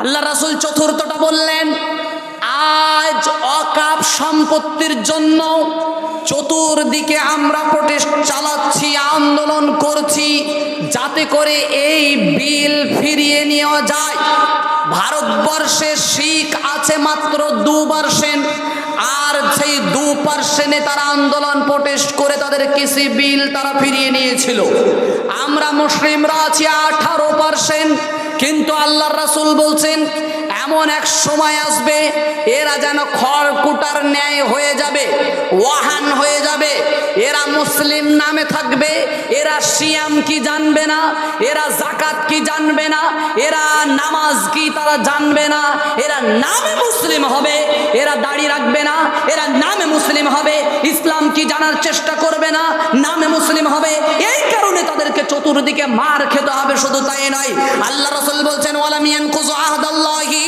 আল্লাহ রাসুল চতুর্থটা বললেন, আজ অকাপ সম্পত্তির জন্য চতুর্দিকে আমরা প্রোটেস্ট চালাচ্ছি, আন্দোলন করছি, যাতে করে এই বিল ফিরিয়ে নেওয়া যায়। ভারতবর্ষে শিখ আছে মাত্র দু পার্সেন্ট আর সেই দু পার্সেন্টে তারা আন্দোলন প্রোটেস্ট করে তাদের কৃষি বিল তারা ফিরিয়ে নিয়েছিল। আমরা মুসলিমরা আছি আঠারো পার্সেন্ট কিন্তু আল্লাহ রাসুল বলছেন, এমন এক সময় আসবে, এরা যেন খড়কুটার ন্যায় হয়ে যাবে, ওয়াহান হয়ে যাবে। এরা মুসলিম নামে থাকবে, এরা সিয়াম কি জানবে না, এরা জাকাত কি জানবে না, এরা নামাজ কি তারা জানবে না, এরা নামে মুসলিম হবে, এরা দাড়ি রাখবে না, এরা নামে মুসলিম হবে, ইসলাম কি জানার চেষ্টা করবে না, নামে মুসলিম হবে, এই কারণে তাদেরকে চতুর্দিকে মার খেতে শুধু তাই নয় আল্লাহ রসুল বলছেন ওয়ালামিয়ান কুজু আহদাল্লাহি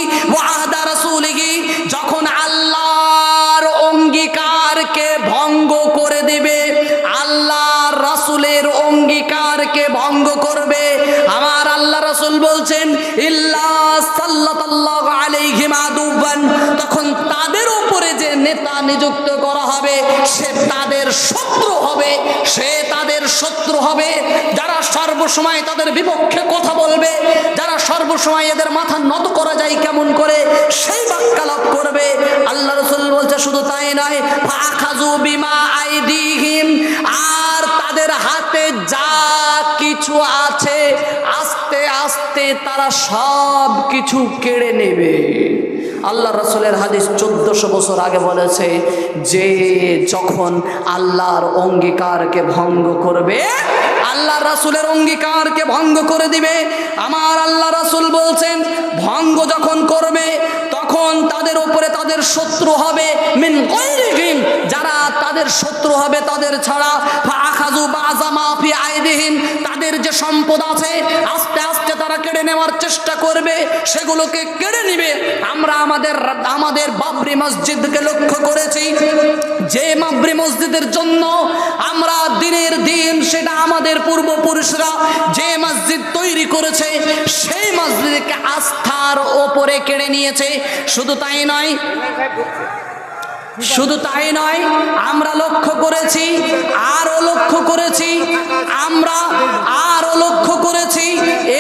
হবে, সে তাদের শত্রু হবে, সে তাদের শত্রু হবে। যারা সর্বসময় তাদের বিপক্ষে কথা বলবে, যারা সর্বসময় এদের মাথা নত করা যায় কেমন করে, সেই বাক্যালাপ করবে। আল্লাহ রসুল বলছে, শুধু তাই নয় বিমা আইদিহিম, আর তাদের হাতে যা কিছু আছে, আস্তে আস্তে তারা সব কিছু কেড়ে নেবে। আল্লাহ রসুলের হাদিস চোদ্দশো বছর আগে বলেছে, যে যখন আল্লাহর অঙ্গীকারকে ভঙ্গ করবে আল্লাহ রাসুলের অঙ্গীকারকে ভঙ্গ করে দিবে। আমার আল্লাহ রাসুল বলছেন, ভঙ্গ যখন করবে তখন তাদের উপরে তাদের শত্রু হবে, মিন গৈরিহিম যারা তাদের শত্রু হবে তাদের ছাড়া আখাজু বাজামা ফি আইদিহিম, তাদের যে সম্পদ আছে, আস্তে আস্তে তারা কেড়ে নেওয়ার চেষ্টা করবে, সেগুলোকে কেড়ে নিবে। আমরা আমাদের আমাদের বাবরি মসজিদকে লক্ষ্য করেছি, যে বাবরি মসজিদের জন্য আমরা দিনের দিন সেটা আমাদের পূর্বপুরুষরা যে মসজিদ তৈরি করেছে, সেই মসজিদকে আস্থার ওপরে কেড়ে নিয়েছে শুধু তাই নয়, শুধু তাই নয়, আমরা লক্ষ্য করেছি আরও লক্ষ্য করেছি, আমরা আরও লক্ষ্য করেছি,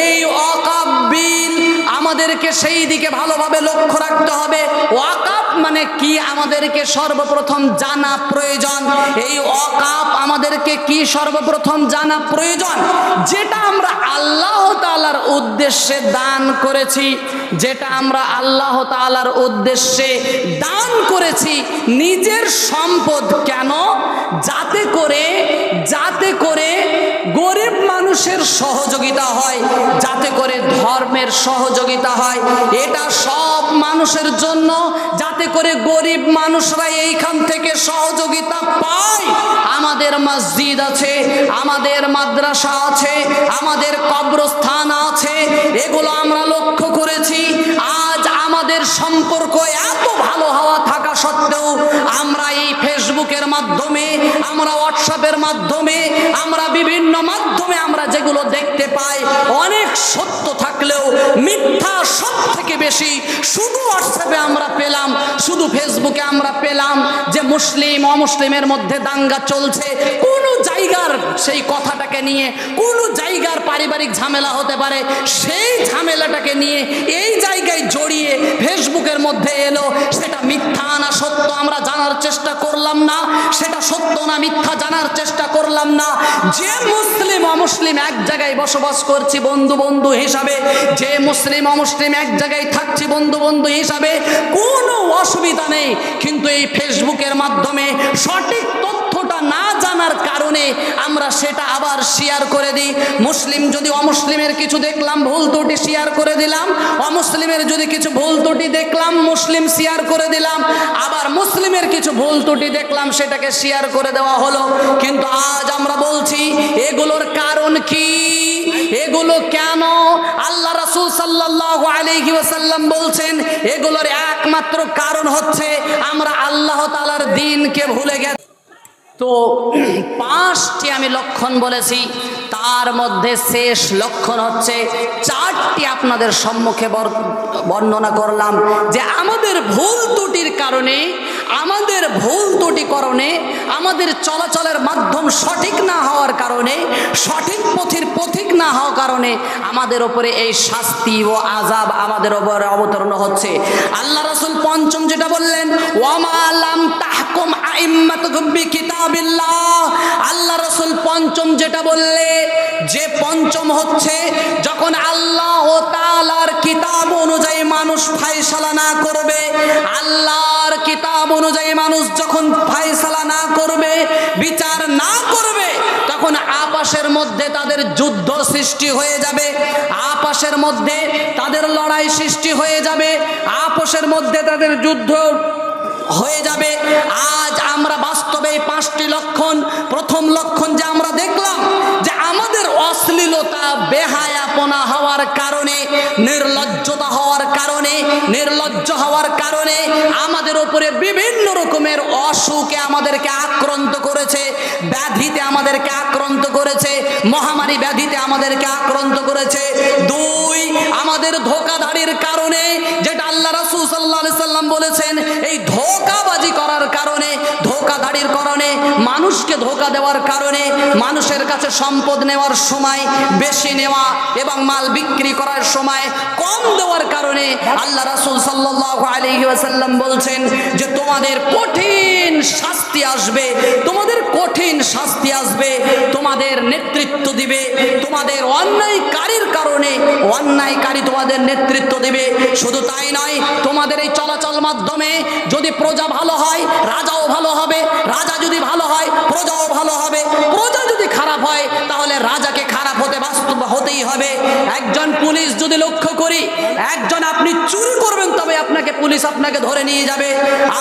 এই অকাপ বিল আমাদেরকে সেই দিকে ভালোভাবে লক্ষ্য রাখতে হবে। ওয়াকাপ মানে কি আমাদেরকে সর্বপ্রথম জানা প্রয়োজন? এই অকাপ আমাদেরকে কি সর্বপ্রথম জানা প্রয়োজন? যেটা আমরা আল্লাহ তাআলার উদ্দেশ্যে দান করেছি, যেটা আমরা আল্লাহ তাআলার উদ্দেশ্যে দান করেছি, নিজের সম্পদ কেন? যাতে করে যাতে করে গরিব মানুষের সহযোগিতা হয়, যাতে করে ধর্মের সহযোগিতা হয়। এটা সব মানুষের জন্য যাতে করে গরিব মানুষরা এইখান থেকে সহযোগিতা পায়। আমাদের মসজিদ আছে, আমাদের মাদ্রাসা আছে, আমাদের কবরস্থান আছে, এগুলো আমরা লক্ষ্য করেছি। আজ আমাদের সম্পর্ক এত ভালো হওয়া থাকা সত্ত্বেও আমরা এই ফেসবুকের মাধ্যমে, আমরা হোয়াটসঅ্যাপের মাধ্যমে, আমরা বিভিন্ন মাধ্যমে আমরা যেগুলো দেখতে পাই, অনেক সত্য থাকলেও মিথ্যা সব থেকে বেশি। শুধু হোয়াটসঅ্যাপে আমরা পেলাম, শুধু ফেসবুকে আমরা পেলাম যে মুসলিম, অমুসলিমের মধ্যে দাঙ্গা চলছে। কোনো জায়গার সেই কথাটাকে নিয়ে, কোনো জায়গার পারিবারিক ঝামেলা হতে পারে, সেই ঝামেলাটাকে নিয়ে এই জায়গায় জড়িয়ে ফেসবুকের মধ্যে এলো, সেটা মিথ্যা চেষ্টা করলাম না, সেটা সত্য না, মিথ্যা জানার চেষ্টা করলাম না। যে মুসলিম অমুসলিম এক জায়গায় বসবাস করছি বন্ধু বন্ধু হিসাবে, যে মুসলিম অমুসলিম এক জায়গায় থাকছি বন্ধু বন্ধু হিসাবে, কোনো অসুবিধা নেই। কিন্তু এই ফেসবুকের মাধ্যমে সঠিক তথ্যটা না জানার কারণে আমরা সেটা আবার শেয়ার করে দিই। মুসলিম যদি অমুসলিমের কিছু দেখলাম, ভুল ত্রুটি শেয়ার করে দিলাম, অমুসলিমের যদি কিছু ভুল ত্রুটি দেখলাম, মুসলিম শেয়ার করে দিলাম, আবার মুসলিমের কিছু ভুল ত্রুটি দেখলাম, সেটাকে শেয়ার করে দেওয়া হলো। কিন্তু আজ আমরা বলছি, এগুলোর কারণ কি? এগুলো কেন? আল্লাহ রাসূল সাল্লাল্লাহু আলাইহি ওয়াসাল্লাম বলছেন, এগুলোর একমাত্র কারণ হচ্ছে আমরা আল্লাহ তাআলার দিনকে ভুলে গেছি। তো পাঁচটি আমি লক্ষণ বলেছি। তার মধ্যে শেষ লক্ষণ হচ্ছে, চারটি আপনাদের সম্মুখে বর্ণনা করলাম যে আমাদের ভুল ত্রুটির কারণে, আমাদের ভুল ত্রুটি করণে, আমাদের চলাচলের মাধ্যম সঠিক না হওয়ার কারণে, সঠিক পথের পথিক না হওয়ার কারণে আমাদের ওপরে এই শাস্তি ও আজাব আমাদের ওপরে অবতরণ হচ্ছে। আল্লাহ রসুল পঞ্চম যেটা বললেন ওয়ামালাম তাহকুম আইম্মাতুকুম বিকিতাবিল্লাহ। আল্লাহ রসুল পঞ্চম যেটা বললে, যে পঞ্চম হচ্ছে যখন আল্লাহ ও তাআলার কিতাব অনুযায়ী মানুষ ফায়সালা না করবে, আল্লাহর কিতাব অনুযায়ী মানুষ যখন ফায়সালা না করবে, বিচার না করবে, তখন আপাশের মধ্যে তাদের যুদ্ধ সৃষ্টি হয়ে যাবে আপাশের মধ্যে তাদের লড়াই সৃষ্টি হয়ে যাবে আপোষের মধ্যে তাদের যুদ্ধ হয়ে যাবে। আজ আমরা বাস্তবে এই পাঁচটি লক্ষণ। প্রথম লক্ষণ যে আমরা দেখলাম যে আমাদের অশ্লীলতা, বেহায়াপনা হওয়ার কারণে, নির্লজ্জতা হওয়ার কারণে, নির্লজ্জ হওয়ার কারণে আমাদের উপরে বিভিন্ন রকমের অসুখে আমাদেরকে আক্রান্ত করেছে, ব্যাধিতে আমাদেরকে আক্রান্ত করেছে, মহামারী ব্যাধিতে আমাদেরকে আক্রান্ত করেছে। দুই, আমাদের ধোকাধারীর কারণে যেটা আল্লাহ রাসূল আলাইহি সাল্লাম বলেছেন, এই ধোকাবাজি করার কারণে ধোকাধারীর কারণে মানুষকে ধোকা দেওয়ার কারণে মানুষের কাছে সম্পদ নেওয়ার সময়, বেশি নেওয়া এবং মাল বিক্রি করার সময় কম দেওয়ার কারণে আল্লাহ রাসূল আলাইহি ওয়াসাল্লাম বলছেন যে তোমাদের কঠিন শাস্তি আসবে, তোমাদের কঠিন শাস্তি আসবে, তোমাদের নেতৃত্ব দিবে, তোমাদের অন্যায়কারীর কারণে অন্যায়কারী তোমাদের নেতৃত্ব দিবে। শুধু তাই নয়, তোমাদের এই চলাচল মাধ্যমে যদি প্রজা ভালো হয়, রাজাও ভালো হবে, রাজা যদি ভালো হয় প্রজাও ভালো হবে। প্রজা যদি খারাপ হয়, তাহলে রাজাকে খারাপ হতে বাস্তব হতেই হবে। একজন পুলিশ যদি লক্ষ্য করি, একজন আপনি চুরি করবেন, তবে আপনাকে পুলিশ আপনাকে ধরে নিয়ে যাবে।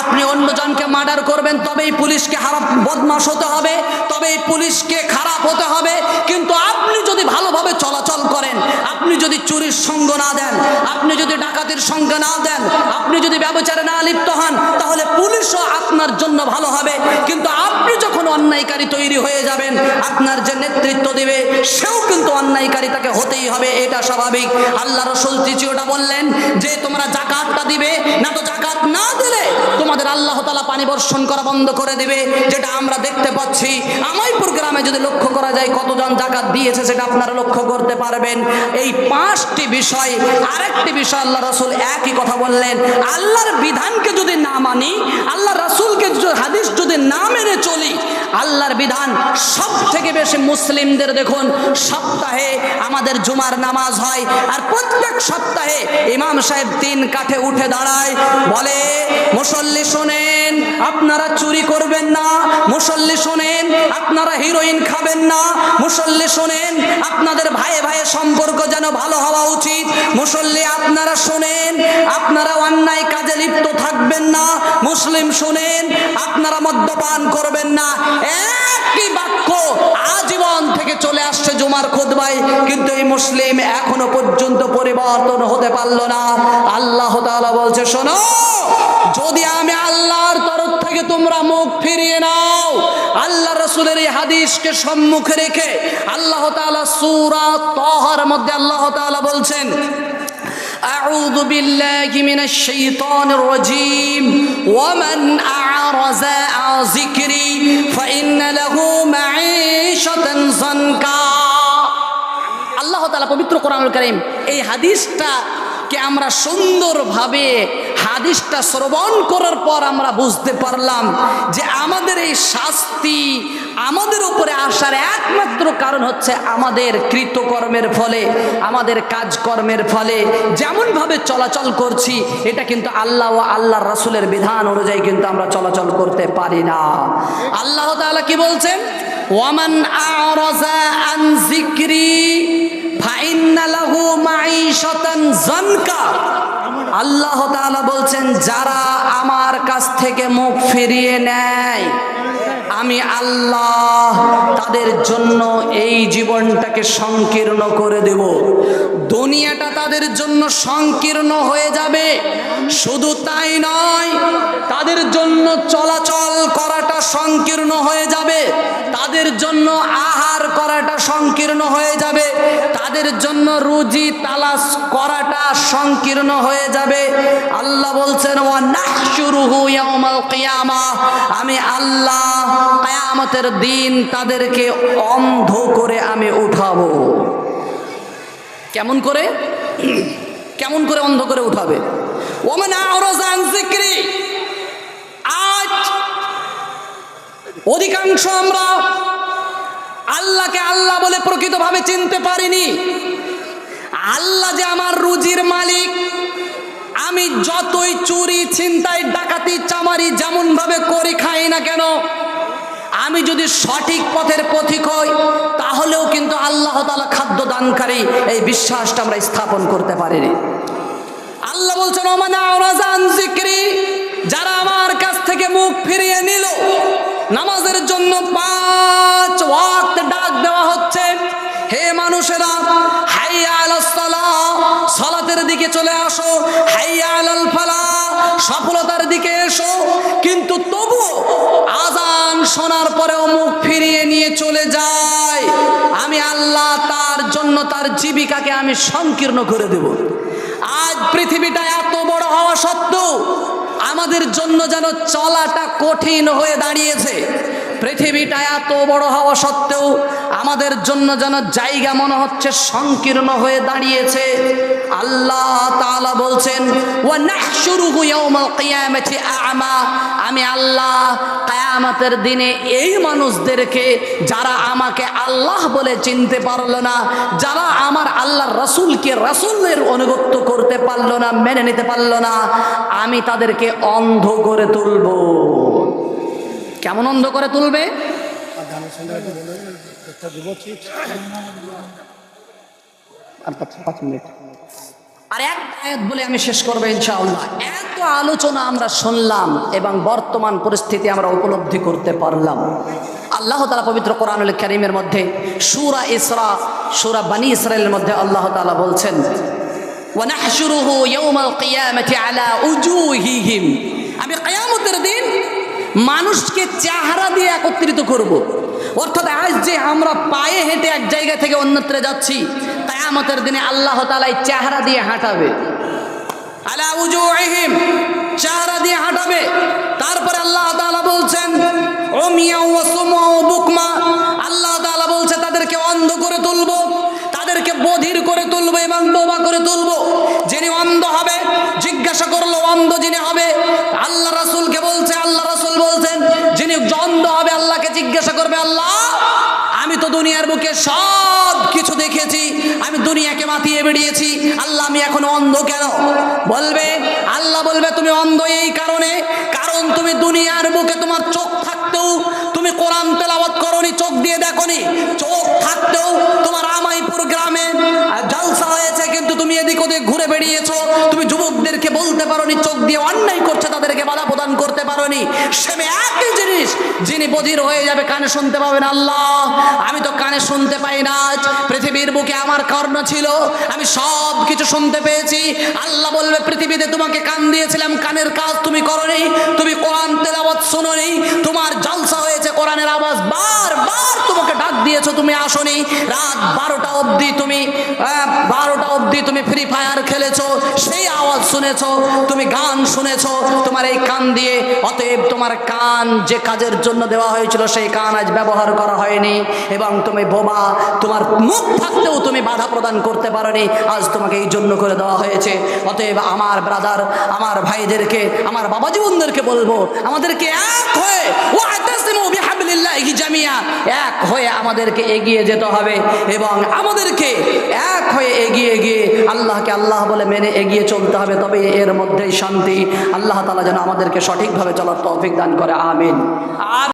আপনি অন্যজনকে মার্ডার করবেন, তবেই পুলিশকে খারাপ বদমাস হতে হবে, তবেই পুলিশকে খারাপ হতে হবে। কিন্তু আপনি যদি ভালোভাবে চলাচল করেন, আপনি যদি চুরির সঙ্গ না দেন আপনি সঙ্গে না দেন, আপনি যদি ব্যবচারে না লিপ্ত হন, তাহলে পুলিশও আপনার জন্য ভালো হবে। কিন্তু আপনি যখন অন্যায়কারী তৈরি হয়ে যাবেন, আপনার যে নেতৃত্ব দিবে, সেও কিন্তু অন্যায়কারী তাকে হতেই হবে, এটা স্বাভাবিক। আল্লাহ রসুল চিচিওটা বললেন, যে তোমরা জাকাতটা দিবে, না তো জাকাত না দিলে তোমাদের আল্লাহ তালা পানি বর্ষণ করা বন্ধ করে দেবে, যেটা আমরা দেখতে পাচ্ছি। আমাইপুর গ্রামে যদি লক্ষ্য করা যায়, কতজন জাকাত দিয়েছে সেটা আপনারা লক্ষ্য করতে পারবেন। এই পাঁচটি বিষয়, আরেকটি বিষয় আল্লাহ রসুল একই কথা বললেন, আল্লাহর বিধানকে যদি না মানি, আল্লাহ রসুলকে হাদিস যদি না মেনে চলি আল্লাহর বিধান সব থেকে বেশি মুসলিমদের দেখুন, সপ্তাহে আমাদের জুমার নামাজ হয় আর প্রত্যেক সপ্তাহে ইমাম সাহেব তিন কাঠে উঠে দাঁড়ায়, বলে, মুসল্লি শোনেন, আপনারা চুরি করবেন না, মুসল্লি শোনেন, আপনারা হিরোইন খাবেন না, মুসল্লি শোনেন, আপনাদের ভাইয়ে ভাইয়ে সম্পর্ক যেন ভালো হওয়া উচিত, মুসল্লি আপনারা শোনেন, আপনারা অন্যায় কাজে লিপ্ত থাকবেন না, মুসলিম শোনেন, আপনারা মদ্যপান করবেন না। একই বাক্য আজীবন থেকে চলে আসছে জুমার খুতবায় কিন্তু এই মুসলিম এখনো পর্যন্ত পরিবর্তন হতে পারলো না আল্লাহ তাআলা বলছে শোনো যদি আমি আল্লাহর তরফ থেকে তোমরা মুখ ফিরিয়ে নাও আল্লাহ রসুলের এই হাদিসকে সম্মুখে রেখে আল্লাহ তাআলা সূরা তহার মধ্যে আল্লাহ তাআলা বলছেন أعوذ بالله من الشيطان الرجيم ومن أعرض عن ذكري فإن له معيشة ضنكا আল্লাহ তালা পবিত্র কোরআনুল করিম এই হাদিসটা কে আমরা সুন্দরভাবে হাদিসটা শ্রবণ করার পর আমরা বুঝতে পারলাম যে আমাদের এই শাস্তি আমাদের উপরে আসার একমাত্র কারণ হচ্ছে আমাদের কৃতকর্মের ফলে, আমাদের কাজকর্মের ফলে। যেমনভাবে চলাচল করছি, এটা কিন্তু আল্লাহ ও আল্লাহর রাসূলের বিধান অনুযায়ী কিন্তু আমরা চলাচল করতে পারি না। আল্লাহ তাআলা কি বলছেন? ওয়ামান আন লাহু আল্লাহ তাআলা বলছেন, যারা আমার কাছ থেকে মুখ ফিরিয়ে নেয়, আমি আল্লাহ তাদের জন্য এই জীবনটাকে সংকীর্ণ করে দেব। দুনিয়াটা তাদের জন্য সংকীর্ণ হয়ে যাবে। শুধু তাই নয়, তাদের জন্য চলাচল করাটা সংকীর্ণ হয়ে যাবে। তাদের জন্য আহার করাটা সংকীর্ণ হয়ে যাবে। তাদের জন্য রুজি তালাশ করাটা সংকীর্ণ হয়ে যাবে। আল্লাহ বলছেন ওয়া নাহশুরুহু ইয়াউমাল কিয়ামা। আমি আল্লাহ কিয়ামতের দিন তাদেরকে অন্ধ করে আমি উঠাবো। কেমন করে? কেমন করে অন্ধ করে উঠাবে? ওমান আওরাজ যিকরি। আজ অধিকাংশ আমরা আল্লাহকে আল্লাহ বলে প্রকৃতভাবে চিনতে পারিনি। আল্লাহ যে আমার রুজির মালিক, আমি যতই চুরি, ছিনতাই, ডাকাতি, চামারি যেমন ভাবে করি, খাই না কেন, আমি যদি সঠিক পথের পথিক হই, তাহলেও কিন্তু আল্লাহ তালা খাদ্য দানকারী এই বিশ্বাসটা আমরা স্থাপন করতে পারিনি। আল্লাহ বলছেন জন্য পাঁচ ওয়াক্ত ডাক দেওয়া হচ্ছে। হে মানুষেরা, হাইয়া আলাস সালাহ সালাতের দিকে চলে আসো, হাইয়া আলাল ফালা, সফলতার দিকে এসো। কিন্তু তবু আজান শোনার পরেও মুখ ফিরিয়ে নিয়ে চলে যায়। আমি আল্লাহ তার জন্য তার জীবিকাকে আমি সংকীর্ণ করে দেব। আজ পৃথিবীটা এত বড় হওয়া সত্ত্বেও আমাদের জন্য যেন চলাটা কঠিন হয়ে দাঁড়িয়েছে। পৃথিবীটা এত বড় হওয়া সত্ত্বেও আমাদের জন্য যেন জায়গা মনে হচ্ছে সংকীর্ণ হয়ে দাঁড়িয়েছে। আল্লাহ তাআলা বলছেন কিয়ামাতি আ'মা। আমি আল্লাহ কিয়ামতের দিনে এই মানুষদেরকে, যারা আমাকে আল্লাহ বলে চিনতে পারল না, যারা আমার আল্লাহর রাসূলকে রাসূলের অনুগত্য করতে পারল না, মেনে নিতে পারল না, আমি তাদেরকে অন্ধ করে তুলবো। কেমন অন্ধ করে তুলবে? আর এক আয়াত বলে আমি শেষ করব ইনশাআল্লাহ। এত আলোচনা আমরা শুনলাম এবং বর্তমান পরিস্থিতি আমরা উপলব্ধি করতে পারলাম। আল্লাহ তালা পবিত্র কোরআনুল করিমের মধ্যে সুরা ইসরা সুরা বানি ইসরায়েলের মধ্যে আল্লাহ তালা বলছেন আমি কিয়ামতের দিন মানুষকে চেহারা দিয়ে একত্রিত করব। অর্থাৎ আজ যে আমরা পায়ে হেঁটে এক জায়গা থেকে অন্যত্র যাচ্ছি তাই আমাদের দিনে আল্লাহ তালাই চেহারা দিয়ে হাঁটাবে উজুহিহিম চেহারা দিয়ে হাঁটাবে তারপরে আল্লাহ তালা বলছেন ও মিয়া সব কিছু দেখেছি, আমি দুনিয়াকে মাতিয়ে বেরিয়েছি আল্লাহ, আমি এখন অন্ধ কেন? বলবে, আল্লাহ বলবে, তুমি অন্ধ এই কারণে, কারণ তুমি দুনিয়ার বুকে তোমার চোখ থাকতেও, তুমি কোরআন তেলাওয়াত করনি, চোখ দিয়ে দেখনি। চোখ থাকতেও তোমার আমাইপুর গ্রামে জলসা হয়েছে, কিন্তু তুমি এদিক ওদিক ঘুরে বেরিয়েছো তুমি যুবকদেরকে বলতে পারোনি, চোখ দিয়ে অন্যায় করছে পারোনি সেমে একই জিনিস, যিনি বধির হয়ে যাবে, কানে শুনতে পাবেন আল্লাহ। আমি তো কানে শুনতে পাই না আজ, পৃথিবীর বুকে আমার কর্ণ ছিল, আমি সব কিছু শুনতে পেয়েছি। আল্লাহ বলবে, পৃথিবীতে তোমাকে কান দিয়েছিলাম, কানের কাজ তুমি করনি, তুমি কোরআন তেলাওয়াত শোনোনি, তোমার জলসা হয়েছে কোরআনের আওয়াজ বারবার তোমাকে ডাক দিয়েছ, তুমি আসনি। রাত বারোটা অবধি তুমি বারোটা অবধি তুমি ফ্রি ফায়ার খেলেছো, সেই আওয়াজ শুনেছো, তুমি গান শুনেছো, তোমার এই কান দিয়ে অতএব তোমার কান যে কাজের জন্য দেওয়া হয়েছিল, সেই কান আজ ব্যবহার করা হয়নি এবং তুমি বোবা, তোমার মুখ থাকতেও তুমি বাধা প্রদান করতে পারোনি। আজ তোমাকে এই জন্য করে দেওয়া হয়েছে। অতএব আমার ব্রাদার আমার ভাইদেরকে, আমার বাবা জীবনদেরকে বলব, আমাদেরকে এক হয়ে বিহাবলিল্লাহি জামিয়া, এক হয়ে আমাদেরকে এগিয়ে যেতে হবে এবং আমাদেরকে এক হয়ে এগিয়ে গিয়ে আল্লাহকে আল্লাহ বলে মেনে এগিয়ে চলতে হবে। তবে এর মধ্যেই শান্তি। আল্লাহ তালা যেন আমাদেরকে সঠিকভাবে চলার তৌফিক দান করে আমিন। আর